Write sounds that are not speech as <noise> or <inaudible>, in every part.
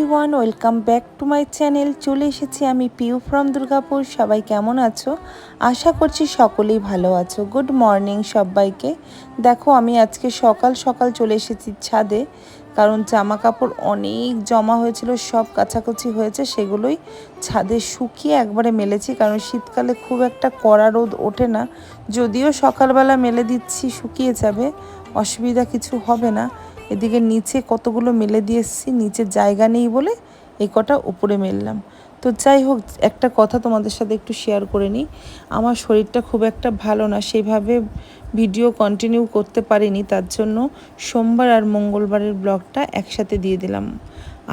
Everyone welcome back to my channel চলে এসেছি আমি পিউ ফ্রম দুর্গাপুর। সবাই কেমন আছো? আশা করছি সকলেই ভালো আছো। গুড মর্নিং সবাইকে। দেখো, আমি আজকে সকাল সকাল চলে এসেছি ছাদে, কারণ জামা কাপড় অনেক জমা হয়েছিল, সব কাছাকাছি হয়েছে, সেগুলোই ছাদে শুকিয়ে একবারে মেলেছি, কারণ শীতকালে খুব একটা কড়া রোদ ওঠে না। যদিও সকালবেলা মেলে দিচ্ছি, শুকিয়ে যাবে, অসুবিধা কিছু হবে না। এদিকে নিচে কতগুলো মেলে দিয়ে এসেছি, নিচে জায়গা নেই বলে এই কটা উপরে মেললাম। তো যাই হোক, একটা কথা তোমাদের সাথে একটু শেয়ার করে নিই। আমার শরীরটা খুব একটা ভালো না সেইভাবে ভিডিও কন্টিনিউ করতে পারিনি, তার জন্য সোমবার আর মঙ্গলবারের ব্লগটা একসাথে দিয়ে দিলাম।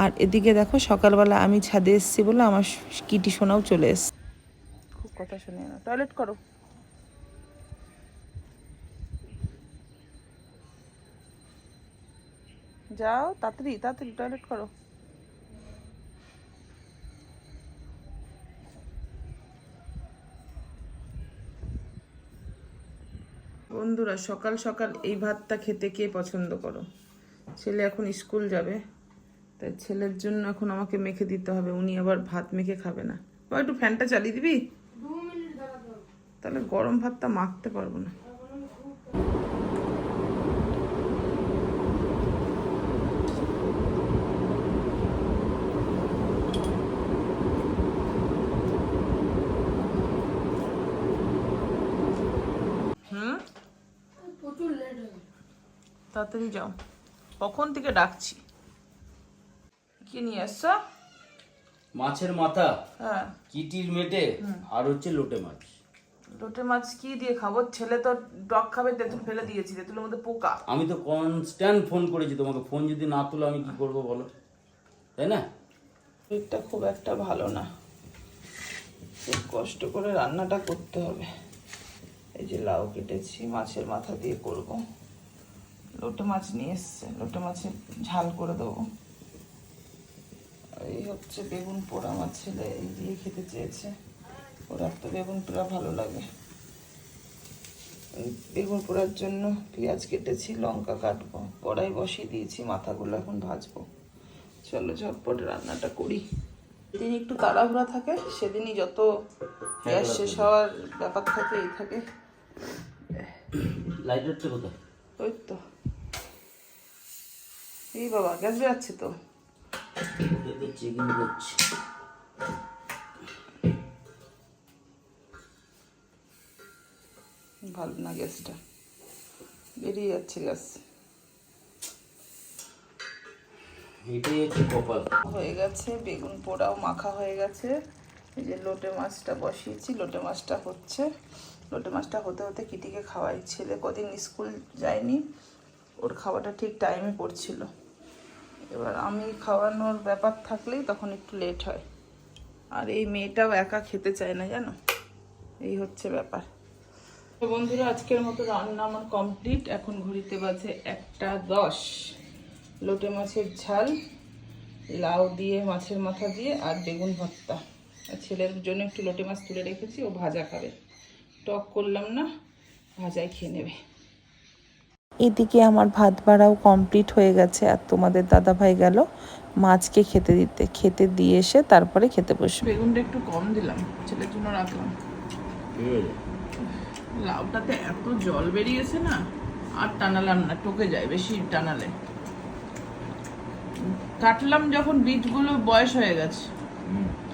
আর এদিকে দেখো, সকালবেলা আমি ছাদে এসেছি বলে আমার কিটি সোনাও চলে এসছে। খুব কথা শুনে না টয়লেট করো। যাও তাড়াতাড়ি তাড়াতাড়ি টয়লেট করো। বন্ধুরা সকাল সকাল এই ভাতটা খেতে কে পছন্দ করো? ছেলে এখন স্কুল যাবে তাই ছেলের জন্য এখন আমাকে মেখে দিতে হবে উনি আবার ভাত মেখে খাবে না। বা একটু ফ্যানটা চালিয়ে দিবি? তাহলে গরম ভাতটা মাখতে পারব না। তাড়াতাড়ি যাও। কখন থেকে ডাকছি? কি নিয়ে আসছো মাছের মাথা হ্যাঁ। কিটির মেটে আর হচ্ছে লোটে মাছ। লোটে মাছ কি দিয়ে খাব? ছেলে তো ডগ খাবে তেঁতুল ফেলে দিয়েছি তেঁতুলের মধ্যে পোকা। আমি তো কনস্ট্যান্ট ফোন করেছি তোমাকে। ফোন যদি না তুলো আমি কি করব বলো? তাই না? শরীরটা খুব একটা ভালো না। খুব কষ্ট করে রান্নাটা করতে হবে। এই যে লাউ কেটেছি মাছের মাথা দিয়ে করব। লোটে মাছ নিয়ে এসছে। লোটে মাছের ঝাল করে দেবো। এই হচ্ছে বেগুন পোড়া আমার ছেলে এই দিয়ে খেতে চেয়েছে। ওরা তো বেগুন পোড়া ভালো লাগে। বেগুন পোড়ার জন্য পেঁয়াজ কেটেছি লঙ্কা কাটবো কড়াই বসিয়ে দিয়েছি মাথাগুলো এখন ভাজবো। চলো ঝটপট রান্নাটা করি। যেদিন একটু তাড়াহুড়া থাকে সেদিনই যত গ্যাস শেষ হওয়ার ব্যাপার থাকে এই থাকে। লাইটারটা কোথায়? ওই তো। এই বাবা গ্যাস বেরাচ্ছে তো। ভালো না গ্যাসটা। বেরিয়ে যাচ্ছে গ্যাস। হয়ে গেছে বেগুন পোড়াও মাখা হয়ে গেছে। এই যে লোটে মাছটা বসিয়েছি লোটে মাছটা হচ্ছে। লোটে মাছটা হতে হতে কিটিকে খাওয়াই। ছেলে কদিন স্কুল যায়নি ওর খাওয়াটা ঠিক টাইমে পড়ছিল। এবার আমি খাওয়ানোর ব্যাপার থাকলেই তখন একটু লেট হয়। আর এই মেয়েটাও একা খেতে চায় না, জানো? এই হচ্ছে ব্যাপার। তো বন্ধুরা, আজকের মতো রান্না আমার কমপ্লিট এখন ঘড়িতে বাজে একটা দশ। লোটে মাছের ঝাল, লাউ দিয়ে মাছের মাথা দিয়ে আর বেগুন ভর্তা। আর ছেলের জন্য একটু লোটে মাছ তুলে রেখেছি, ও ভাজা খাবে। টক করলাম না, ভাজাই খেয়ে নেবে। এদিকে আমার ভাত বাড়াও কমপ্লিট হয়ে গেছে আর তোমাদের দাদা ভাই গেল মাছকে খেতে দিতে। খেতে দিয়ে এসে তারপরে খেতে বসবে। বেগুনটা একটু কম দিলাম ছেলের জন্য রাখলাম। লাউটাতে এত জল বেরিয়েছে না আর টানালাম না টকে যায় বেশি টানালে। কাটলাম যখন বীজগুলো বয়স হয়ে গেছে।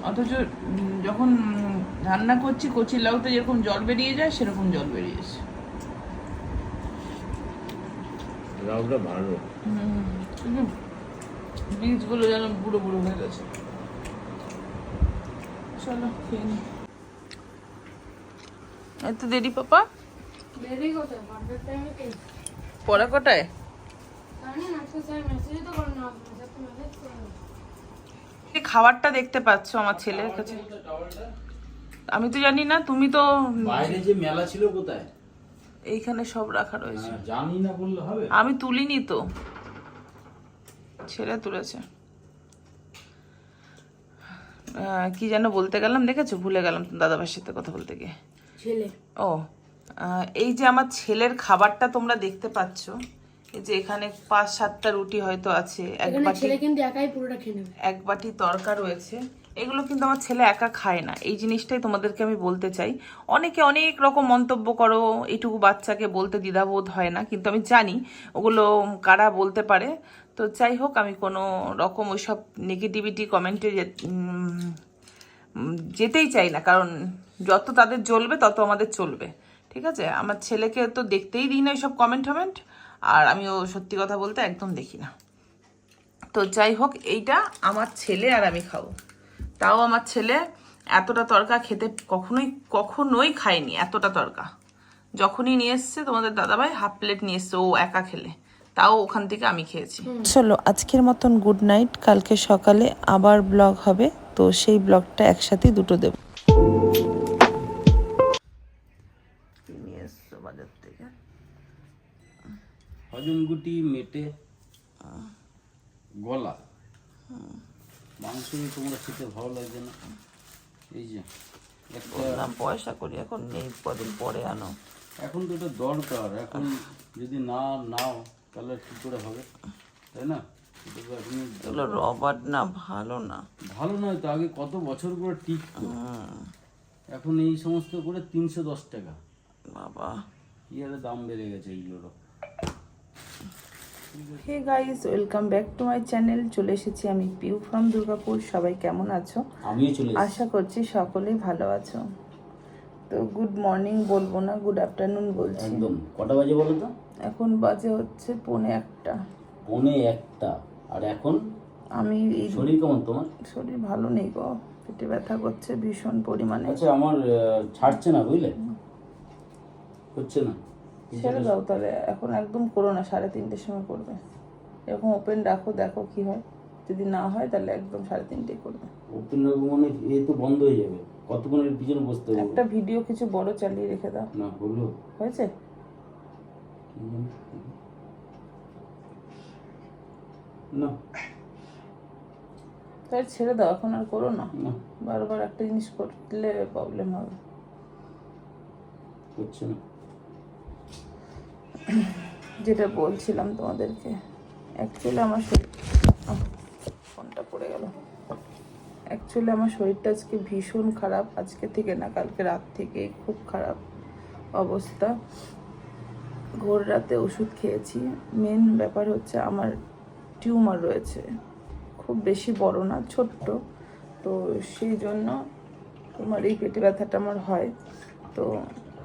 অথচ যখন রান্না করছি কচি লাউতে যেরকম জল বেরিয়ে যায় সেরকম জল বেরিয়েছে। লাউটা ভালো বীজগুলো যেন বুড়ো বুড়ো হয়ে গেছে। চলো খেয়ে নি। এত দেরি পাপা? দেরি কোথায়? পড়া কটায়? খাবারটা দেখতে পাচ্ছ আমার ছেলের কাছে। আমি তো জানি না তুমি তো বাইরে যে মেলা ছিল কোথায়? এইখানে সব রাখা রয়েছে। হ্যাঁ, জানি না বললে হবে। আমি তুলিনি তো। ছেলে তুলেছে। আহ, কি যেন বলতে গেলাম দেখেছ? ভুলে গেলাম দাদা ভাইয়ের সাথে কথা বলতে গিয়ে। ছেলে। ও আহ, এই যে আমার ছেলের খাবারটা তোমরা দেখতে পাচ্ছ এই যে এখানে পাঁচ সাতটা রুটি হয়তো আছে এক বাটি ছেলে কিন্তু একাই পুরোটা খেয়ে নেবে। এক বাটি তরকা রয়েছে। এগুলো কিন্তু আমার ছেলে একা খায় না। এই জিনিসটাই তোমাদেরকে আমি বলতে চাই। অনেকে অনেক রকম মন্তব্য করো, এইটুকু বাচ্চাকে বলতে দ্বিধাবোধ হয় না, কিন্তু আমি জানি ওগুলো কারা বলতে পারে। তো যাই হোক, আমি কোনো রকম ওইসব নেগেটিভিটি কমেন্টে যেতেই চাই না, কারণ যত তাদের জ্বলবে, তত আমাদের চলবে। ঠিক আছে? আমার ছেলেকে তো দেখতেই দিই না এইসব কমেন্ট টমেন্ট, আর আমিও সত্যি কথা বলতে একদম দেখি না। তো যাই হোক, এইটা আমার ছেলে আর আমি খাব। তাও আমার ছেলে এতটা তরকা খেতে কখনোই কখনোই খায়নি এতটা তরকা। যখনই নিয়ে এসছে তোমাদের দাদাভাই হাফ প্লেট নিয়ে এসছে ও একা খেলে। তাও ওখান থেকে আমি খেয়েছি। চলো আজকের মতন গুড নাইট কালকে সকালে আবার ব্লগ হবে তো সেই ব্লগটা একসাথে দুটো দেব। নিয়ে এসছো বাজার থেকে? হজমগুটি মেটে গলা। মাংস দিয়ে তোমরা খেতে ভালো লাগছে না। এই যে একটা বললাম পয়সা করি এখন নেই কদিন পরে আনো। এখন তো এটা দরকার এখন যদি না নাও তাহলে কি করে হবে? তাই না? এগুলো রবার না ভালো না। ভালো নয় তো আগে কত বছর করে টিকতো? এখন এই সমস্ত করে তিনশো দশ টাকা। বাবা। কি আরে দাম বেড়ে গেছে এইগুলোরও? Hey guys welcome back to my channel. চলে এসেছি আমি পিউ ফ্রম দুর্গাপুর। সবাই কেমন আছো? আমিও চলে এসেছি। আশা করছি সকলেই ভালো আছো। তো গুড মর্নিং বলব না গুড আফটারনুন বলছি। একদম। কটা বাজে বলো তো? এখন বাজে হচ্ছে পৌনে একটা। পৌনে একটা। আর এখন? আমি শরীর কেমন তোমার? শরীর ভালো নেই গো। পেটে ব্যথা করছে ভীষণ পরিমাণে। আচ্ছা আমার ছাড়ছে না বুঝলে? হচ্ছে না। ছেড়ে দাও তাহলে। এখন একদম করো না সাড়ে তিনটের সময় করবে। এরকম ওপেন রাখো দেখো কি হয়। যদি না হয় তাহলে একদম সাড়ে তিনটেই করবে। ওপেন রাখব মানে এ তো বন্ধ হয়ে যাবে। কতক্ষণের পিছনে বসতে হবে? একটা ভিডিও কিছু বড় চালিয়ে রেখে দাও। না হলো। হয়েছে? না। তাহলে ছেড়ে দাও এখন আর করো না। না। বারবার একটা জিনিস করলে প্রবলেম হবে। হচ্ছে না। যেটা বলছিলাম তোমাদেরকে। অ্যাকচুয়ালি আমার শরীর ফোনটা পড়ে গেল। অ্যাকচুয়ালি আমার শরীরটা আজকে ভীষণ খারাপ। আজকে থেকে না, কালকে রাত থেকে খুব খারাপ অবস্থা। ভোর রাতে ওষুধ খেয়েছি। মেন ব্যাপার হচ্ছে আমার টিউমার রয়েছে। খুব বেশি বড় না, ছোট্ট। তো সেই জন্য তোমার এই পেটে ব্যথাটা আমার হয়। তো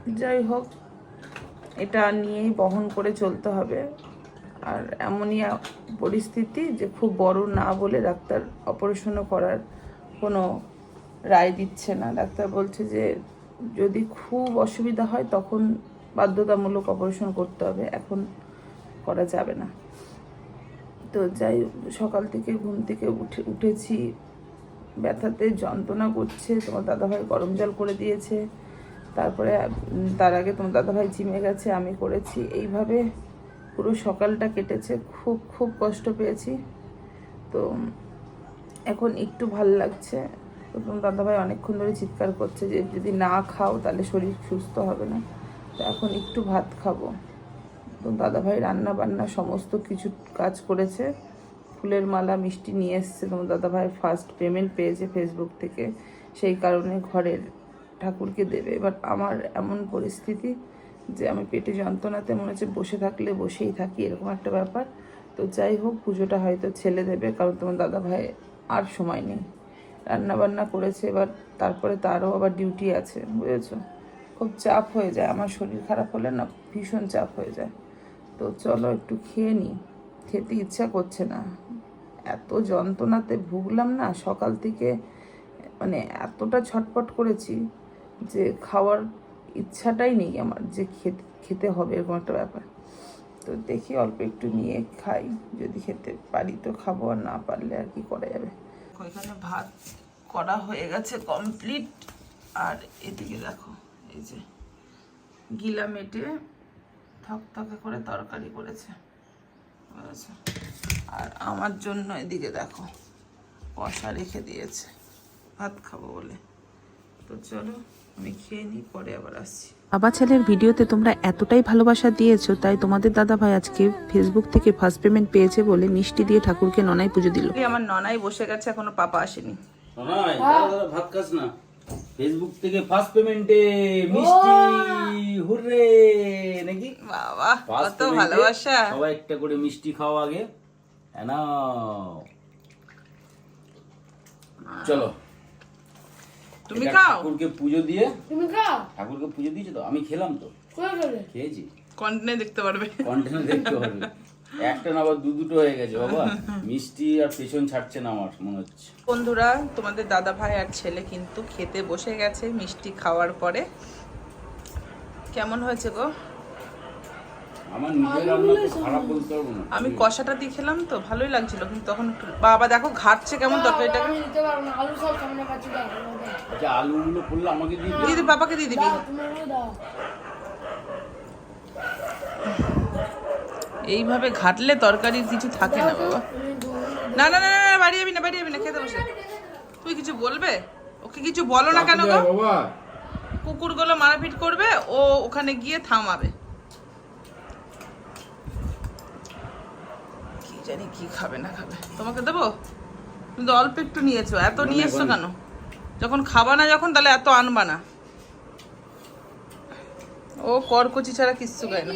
যাই হোক এটা নিয়েই বহন করে চলতে হবে। আর এমনই পরিস্থিতি যে খুব বড় না বলে ডাক্তার অপারেশনও করার কোনো রায় দিচ্ছে না। ডাক্তার বলছে যে, যদি খুব অসুবিধা হয় তখন বাধ্যতামূলক অপারেশন করতে হবে, এখন করা যাবে না। তো যাই সকাল থেকে ঘুম থেকে উঠে, উঠেছি। ব্যথাতে যন্ত্রণা করছে, তোমার দাদাভাই গরম জল করে দিয়েছে। তারপরে তার আগে তোমার দাদাভাই জিমে গেছে, আমি করেছি। এইভাবে পুরো সকালটা কেটেছে, খুব খুব কষ্ট পেয়েছি। তো, এখন একটু ভালো লাগছে। তো তোমার দাদাভাই অনেকক্ষণ ধরে চিৎকার করছে যে, যদি না খাও তাহলে শরীর সুস্থ হবে না। তো এখন একটু ভাত খাব। তো দাদাভাই রান্না বান্না সমস্ত কিছু কাজ করেছে। ফুলের মালা, মিষ্টি নিয়ে এসছে। তোমার দাদাভাই ফার্স্ট পেমেন্ট পেয়েছে ফেসবুক থেকে। সেই কারণে ঘরের ঠাকুরকে দেবে। এবার আমার এমন পরিস্থিতি যে আমি পেটে যন্ত্রণাতে মনে হচ্ছে বসে থাকলে বসেই থাকি, এরকম একটা ব্যাপার। তো যাই হোক, পুজোটা হয়তো ছেলে দেবে, কারণ তোমার দাদাভাই আর সময় নেই। রান্না বান্না করেছে, এবার তারপরে তারও আবার ডিউটি আছে, বুঝেছ? খুব চাপ হয়ে যায়। আমার শরীর খারাপ হলে না ভীষণ চাপ হয়ে যায়। তো চলো একটু খেয়ে নিই খেতে ইচ্ছা করছে না। এত যন্ত্রণাতে ভুগলাম না, সকাল থেকে মানে এতটা ছটপট করেছি। যে খাওয়ার ইচ্ছাটাই নেই আমার, যে খেতে খেতে হবে এরকম একটা ব্যাপার। তো দেখি অল্প একটু নিয়ে খাই, যদি খেতে পারি তো খাব, আর না পারলে আর কি করা যাবে? ওইখানে ভাত করা হয়ে গেছে কমপ্লিট আর এদিকে দেখো, এই যে গিলা মেটে থকথকে করে তরকারি করেছে? আর আমার জন্য এদিকে দেখো, কষা রেখে দিয়েছে। ভাত খাব বলে। তো চলো আমি খেয়ে নিই পরে আবার আসছি। বাবা ছেলের ভিডিওতে তোমরা এতটাই ভালোবাসা দিয়েছ তাই তোমাদের দাদা ভাই আজকে ফেসবুক থেকে ফার্স্ট পেমেন্ট পেয়েছে বলে মিষ্টি দিয়ে ঠাকুরকে ননাই পুজো দিল। আমার ননাই বসে গেছে এখনও পাপা আসেনি। শোনাই দাদা দাদা ভাত খাস না। ফেসবুক থেকে ফার্স্ট পেমেন্টে মিষ্টি হুররে নাকি? বাবা কত ভালোবাসা। সবাই একটা করে মিষ্টি খাও আগে। হ্যাঁ চলো। তুমি খাও। ঠাকুরকে পুজো দিয়ে তুমি খাও। ঠাকুরকে পুজো দিয়েছ তো? আমি খেলাম তো। খেয়েছি। কন্টেনে দেখতে পারবে। কন্টেনে দেখতে পারবে। একটা না আবার দু দুটো হয়ে গেছে বাবা। মিষ্টি আর পেছন ছাড়ছে না আমার মনে হচ্ছে। বন্ধুরা তোমাদের দাদা ভাই আর ছেলে কিন্তু খেতে বসে গেছে মিষ্টি খাওয়ার পরে। কেমন হয়েছে গো? আমার নিজের রান্না তো খারাপ বলতে পারব না। আমি কষাটা দিয়ে খেলাম তো ভালোই লাগছিল কিন্তু তখন একটু- বাবা দেখো ঘাটছে কেমন তরকারিটাকে আমি দিতে পারব না আলু সব সামনে পাচ্ছি দাও আচ্ছা আলুগুলো করলে আমাকে দিয়ে দিও। দিদি পাপাকে দিয়ে দিবি? এইভাবে ঘাটলে তরকারির কিছু থাকে না বাবা। না না না না না, বাড়ি যাবি না বাড়ি যাবি না খেতে বসে। তুই কিছু বলবে? ওকে কিছু বলো না কেন গো? বাবা। কুকুরগুলো মারপিট করবে ও ওখানে গিয়ে থামাবে। জানি কি খাবে না খাবে। তোমাকে দেবো? কিন্তু অল্প একটু নিয়েছো। এত নিয়ে এসছো কেন? যখন খাবা না যখন তাহলে এত আনবা না। ও করকচি ছাড়া কিচ্ছু খায় না।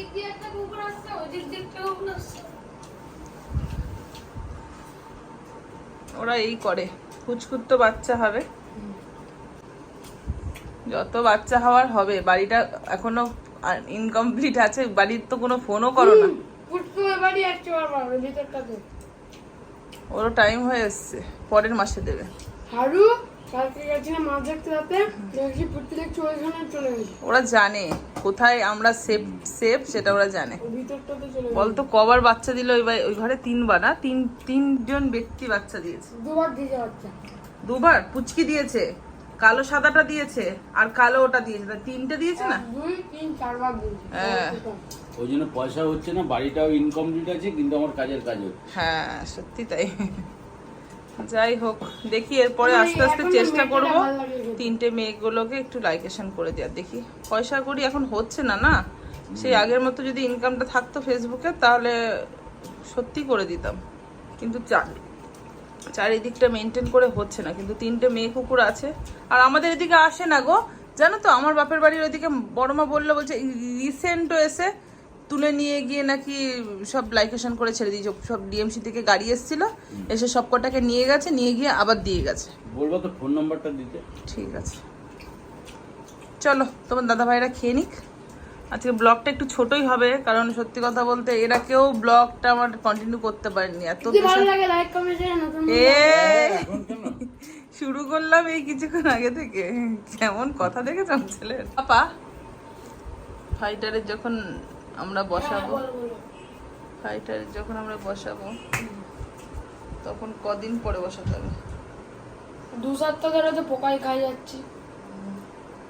ওরা এই করে। কুচকুত তো বাচ্চা হবে। যত বাচ্চা হওয়ার হবে বাড়িটা এখনও ইনকমপ্লিট আছে বাড়ির তো কোনো ফোনও করো না। এবারই আসছে বারবার ওই ভিতরটাতে ওরও টাইম হয়ে এসছে পরের মাসে দেবে। হারু কালকে গেছিলাম মাছ দেখতে রাতে দেখছি পুটকি দেখছি ওইখানে চলে গেছে। ওরা জানে কোথায় আমরা সেফ সেফ সেটা ওরা জানে। চলে গেছে। বলতো কবার বাচ্চা দিল ওই বাড়ি- ওই ঘরে তিনবার না? তিন তিনজন ব্যক্তি বাচ্চা দিয়েছে। দুবার দিয়েছে বাচ্চা। দুবার? পুচকি দিয়েছে কালো সাদাটা দিয়েছে আর কালো ওটা দিয়েছে। তা তিনটে দিয়েছে না? দুই তিন চারবার দিয়েছে। হ্যাঁ। ওই জন্য পয়সা হচ্ছে না বাড়িটাও ইনকমপ্লিট আছে কিন্তু আমার কাজের কাজ হচ্ছে। হ্যাঁ সত্যি তাই। যাই হোক দেখি এরপরে আস্তে আস্তে চেষ্টা করব। তিনটে মেয়েগুলোকে একটু লাইকেশন করে দেওয়ার দেখি। পয়সা করি এখন হচ্ছে না না? সেই আগের মতো যদি ইনকামটা থাকতো ফেসবুকে তাহলে সত্যি করে দিতাম। কিন্তু চারিদিকটা মেনটেন করে হচ্ছে না কিন্তু তিনটে মেয়ে কুকুর আছে। আর আমাদের এদিকে আসে না গো। জানো তো আমার বাপের বাড়ির ওইদিকে বড়মা বলল বলছে রিসেন্টও এসে তুলে নিয়ে গিয়ে নাকি সব লাইকেশন করে ছেড়ে দিয়েছে। সব ডিএমসি থেকে গাড়ি এসেছিল এসে সব কটাকে নিয়ে গেছে নিয়ে গিয়ে আবার দিয়ে গেছে। বলব তো ফোন নাম্বারটা দিতে। ঠিক আছে। চলো তোমার দাদা ভাইরা খেয়ে নিক। আজকে ব্লগটা একটু ছোটই হবে কারণ সত্যি কথা বলতে এরা কেউ ব্লগটা আমার কন্টিনিউ করতে পারেনি এত যদি ভালো লাগে লাইক কমেন্ট শেয়ার নতুন এ <laughs> শুরু করলাম এই কিছুক্ষণ আগে থেকে। কেমন কথা দেখেছ ছেলের? পাপা ফাইটারের যখন আমরা বসাবো। বলো। যখন আমরা বসাবো তখন কদিন পরে বসাতে হবে? দু সপ্তাহ ধরে তো পোকাই খাই যাচ্ছি।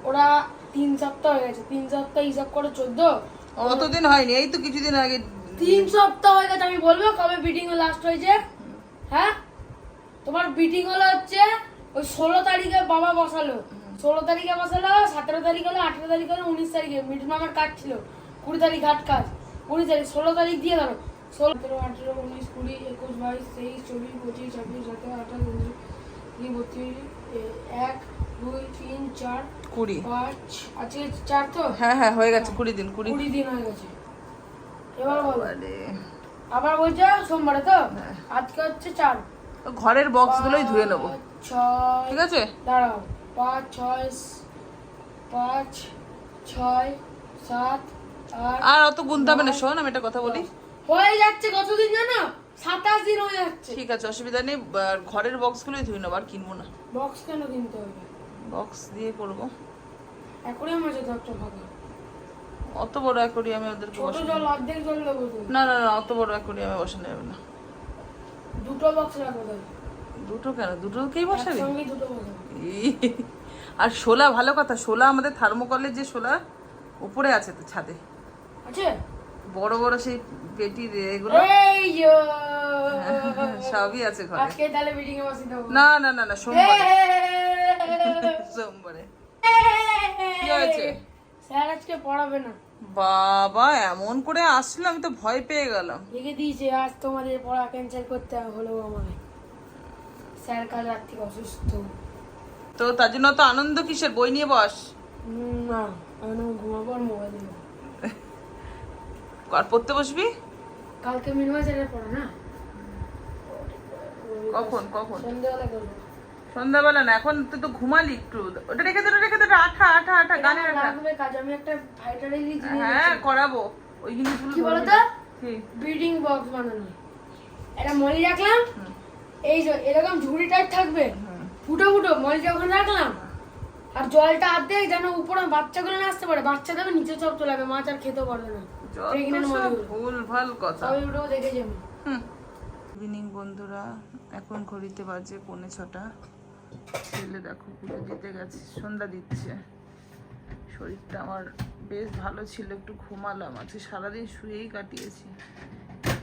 ওরা তিন সপ্তাহ হয়ে গেছে। তিন সপ্তাহ হিসাব করে চোদ্দ। অতদিন হয়নি এই তো কিছুদিন আগে। তিন সপ্তাহ হয়ে গেছে আমি বলব কবে বিটিং লাস্ট হয়েছে। হ্যাঁ? তোমার বিটিং হলো হচ্ছে ওই ষোলো তারিখে বাবা বসালো। ষোলো তারিখে বসালো সতেরো তারিখ হলো আঠেরো তারিখ হলো উনিশ তারিখে। মিডিল মামার কাজ ছিল। কুড়ি তারিখ হাট কাজ কুড়ি তারিখ ষোলো তারিখ দিয়ে ধরো। ষোলো সতেরো আঠেরো উনিশ কুড়ি একুশ বাইশ তেইশ চব্বিশ পঁচিশ ছাব্বিশ সাতাশ আঠাশ উনত্রিশ বত্রিশ এক দুই তিন চার কুড়ি। পাঁচ আজকে চার তো? হ্যাঁ হ্যাঁ হয়ে গেছে কুড়ি দিন কুড়ি। কুড়ি দিন হয়ে গেছে। এবার আবার বলছে সোমবারে তো? আজকে হচ্ছে চার। ঘরের বক্স গুলোই ধুয়ে নেব। ছয় ঠিক আছে? দাঁড়াও। পাঁচ ছয় পাঁচ ছয় সাত আর অত গুনতে হবে না শোন আমি একটা কথা বলি। হয়ে যাচ্ছে কতদিন জানো? সাতাশ দিন হয়ে যাচ্ছে। ঠিক আছে অসুবিধা নেই আর ঘরের বক্স গুলোই ধুয়ে নেব আর কিনবো না। বক্স কেন কিনতে হবে? বক্স দিয়ে করব। অ্যাকোরিয়াম আছে তো একটা ফাঁকা অত বড় অ্যাকোরিয়ামে ওদেরকে ছোট জল অর্ধেক জল দেবো না না না অত বড় অ্যাকোরিয়ামে বসানো যাবে না। দুটো বক্স রাখো দুটো কেন? দুটোকেই বসাবি? দুটো আর শোলা ভালো কথা শোলা আমাদের থার্মোকলের যে শোলা উপরে আছে তো ছাদে। আছে? বড় বড় সেই পেটি এগুলো? এই <laughs> সবই আছে ঘরে। আজকে তাহলে মিটিং এ বসে দেবো। না না না না সোমবারে। <laughs> <laughs> সোমবারে। কি হয়েছে? স্যার আজকে পড়াবে না। বাবা এমন করে আসলো আমি তো ভয় পেয়ে গেলাম। লিখে দিয়েছে আজ তোমাদের পড়া ক্যান্সেল করতে হলো আমায়। স্যার কাল রাত থেকে অসুস্থ। তো তার জন্য তো আনন্দ কিসের? বই নিয়ে বস। না আমি ঘুমাবো আর মোবাইল আর পড়তে বসবি? কালকে মিনিমাম স্যারের পড়া না? কখন কখন? সন্ধ্যেবেলা করব। সন্ধ্যাবেলা না এখন তুই তো ঘুমালি একটু। ওটা রেখে দে রেখে দে আঠা আঠা আঠা গানে আঠা। কাজ আমি একটা ভাইটারি জিনিস হ্যাঁ করাবো। ওই জিনিসগুলো কি বলো তো ব্রিডিং বক্স বানানো। একটা মলি রাখলাম এই যে এরকম ঝুড়ি টাইপ থাকবে। ফুটো ফুটো মলিটা ওখানে রাখলাম। আর জলটা অর্ধেক যেন উপরে বাচ্চাগুলো না আসতে পারে বাচ্চা দেবে নিচে সব চলে যাবে মাছ আর খেতেও পারবে না। ভুল ভালো কথা। ইভিনিং বন্ধুরা এখন ঘড়িতে বাজে পৌনে ছটা। ছেলে দেখো পুজো দিতে গেছে সন্ধ্যা দিচ্ছে। শরীরটা আমার বেশ ভালো ছিল একটু ঘুমালাম আজকে সারাদিন শুয়েই কাটিয়েছি।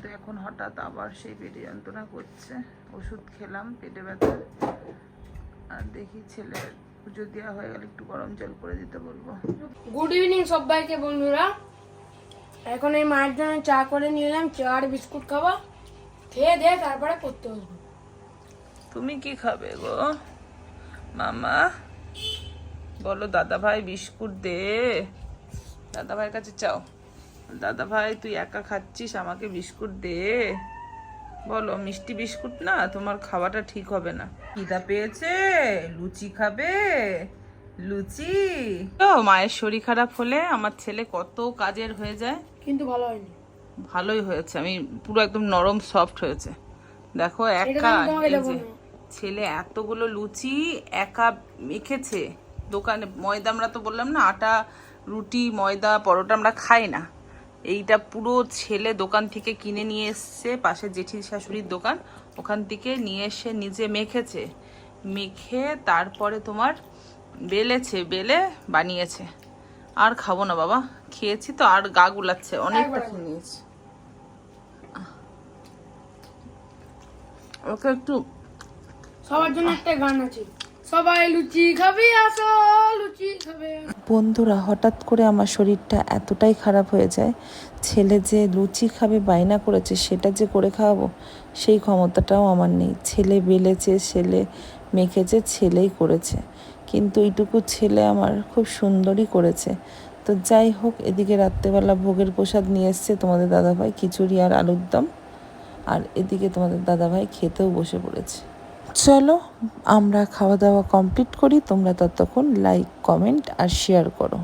তো এখন হঠাৎ আবার সেই পেটে যন্ত্রণা করছে। ওষুধ খেলাম পেটে ব্যথা। আর দেখি ছেলে পুজো দেওয়া হয়ে গেলে একটু গরম জল করে দিতে বলব। গুড ইভিনিং সবাইকে বন্ধুরা। এখন এই মায়ের জন্য চা করে নিয়ে এলাম, চা আর বিস্কুট খাব। খেয়ে দিয়ে তারপরে করতে হবে তুমি কি খাবে গো? মামা, বলো দাদা ভাই বিস্কুট দে। দাদা ভাইয়ের কাছে চাও। দাদা ভাই তুই একা খাচ্ছিস, আমাকে বিস্কুট দে। বলো, মিষ্টি বিস্কুট না? তোমার খাওয়াটা ঠিক হবে না। খিদা পেয়েছে? লুচি খাবে? লুচি? তো মায়ের শরীর খারাপ হলে আমার ছেলে কত কাজের হয়ে যায়। কিন্তু ভালো হয়নি। ভালোই হয়েছে আমি পুরো একদম নরম সফট হয়েছে। দেখো একা। ছেলে এতগুলো লুচি একা মেখেছে দোকানে ময়দা আমরা তো বললাম না আটা রুটি ময়দা পরোটা আমরা খাই না। এইটা পুরো ছেলে দোকান থেকে কিনে নিয়ে এসছে পাশে জেঠি শাশুড়ির দোকান ওখান থেকে নিয়ে এসে নিজে মেখেছে। মেখে তারপরে তোমার বেলেছে বেলে বানিয়েছে। আর খাব না বাবা খেয়েছি তো আর গা গুলাচ্ছে অনেকটা নিয়েছি ওকে একটু সবার জন্য একটা গান আছে সবাই লুচি খাবি আসো লুচি খাবে। বন্ধুরা হঠাৎ করে আমার শরীরটা এতটাই খারাপ হয়ে যায় ছেলে যে লুচি খাবে বায়না করেছে সেটা যে করে খাওয়াবো সেই ক্ষমতাটাও আমার নেই। ছেলে বেলেছে ছেলে মেখেছে ছেলেই করেছে। কিন্তু এইটুকু ছেলে আমার খুব সুন্দরই করেছে। তো যাই হোক, এদিকে রাত্রেবেলা ভোগের প্রসাদ নিয়ে এসছে তোমাদের দাদাভাই, খিচুড়ি আর আলুর দম। আর এদিকে তোমাদের দাদাভাই খেতেও বসে পড়েছে। চলো, আমরা খাওয়া দাওয়া কমপ্লিট করি। তোমরা ততক্ষণ লাইক কমেন্ট আর শেয়ার করো।